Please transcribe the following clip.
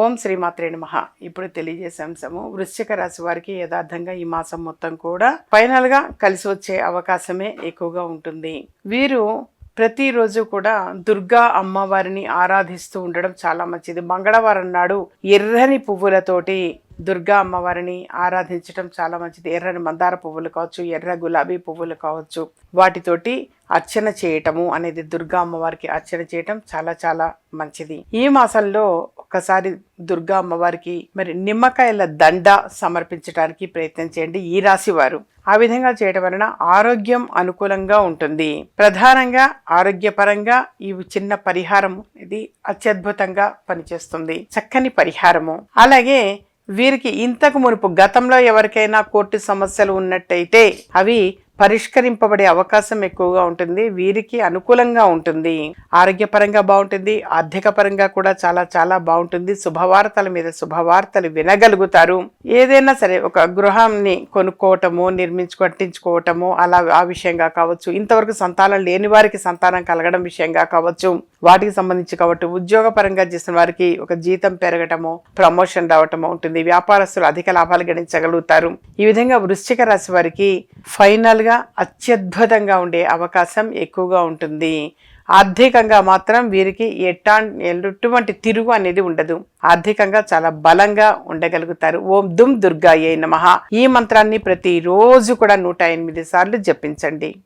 ఓం శ్రీమాత్రే నమ. ఇప్పుడు తెలియజేసే అంశము వృశ్చిక రాశి వారికి యథార్థంగా ఈ మాసం మొత్తం కూడా ఫైనల్గా కలిసి వచ్చే అవకాశమే ఎక్కువగా ఉంటుంది. వీరు ప్రతిరోజు కూడా దుర్గా అమ్మవారిని ఆరాధిస్తూ ఉండడం చాలా మంచిది. మంగళవారం నాడు ఎర్రని పువ్వులతోటి దుర్గా అమ్మవారిని ఆరాధించడం చాలా మంచిది. ఎర్రని మందార పువ్వులు కావచ్చు ఎర్ర గులాబీ పువ్వులు కావచ్చు. వాటితోటి అర్చన చేయటము అనేది దుర్గా అమ్మవారికి అర్చన చేయటం చాలా చాలా మంచిది. ఈ మాసంలో ఒకసారి దుర్గా అమ్మవారికి మరి నిమ్మకాయల దండ సమర్పించడానికి ప్రయత్నం చేయండి ఈ రాశి వారు. ఆ విధంగా చేయడం వలన ఆరోగ్యం అనుకూలంగా ఉంటుంది. ప్రధానంగా ఆరోగ్యపరంగా ఈ చిన్న పరిహారం ఇది అత్యద్భుతంగా పనిచేస్తుంది. చక్కని పరిహారము. అలాగే వీరికి ఇంతకు మునుపు గతంలో ఎవరికైనా కోర్టు సమస్యలు ఉన్నట్టయితే అవి పరిష్కరింపబడే అవకాశం ఎక్కువగా ఉంటుంది. వీరికి అనుకూలంగా ఉంటుంది. ఆరోగ్యపరంగా బాగుంటుంది. ఆర్థిక పరంగా కూడా చాలా చాలా బాగుంటుంది. శుభవార్తల మీద శుభవార్తలు వినగలుగుతారు. ఏదైనా సరే ఒక గృహాన్ని కొనుక్కోవటము నిర్మించు కట్టించుకోవటము అలా ఆ విషయంగా కావచ్చు. ఇంతవరకు సంతానం లేని వారికి సంతానం కలగడం విషయంగా కావచ్చు. వాటికి సంబంధించి కాబట్టి ఉద్యోగపరంగా చేసిన వారికి ఒక జీతం పెరగటము ప్రమోషన్ రావటము ఉంటుంది. వ్యాపారస్తులు అధిక లాభాలు గణించగలుగుతారు. ఈ విధంగా వృశ్చిక రాశి వారికి ఫైనల్గా అత్యద్భుతంగా ఉండే అవకాశం ఎక్కువగా ఉంటుంది. ఆర్థికంగా మాత్రం వీరికి ఎట్టా ఎటువంటి తిరుగు అనేది ఉండదు. ఆర్థికంగా చాలా బలంగా ఉండగలుగుతారు. ఓం దుమ్ దుర్గాయే నమ. ఈ మంత్రాన్ని ప్రతిరోజు కూడా నూట ఎనిమిది సార్లు జపించండి.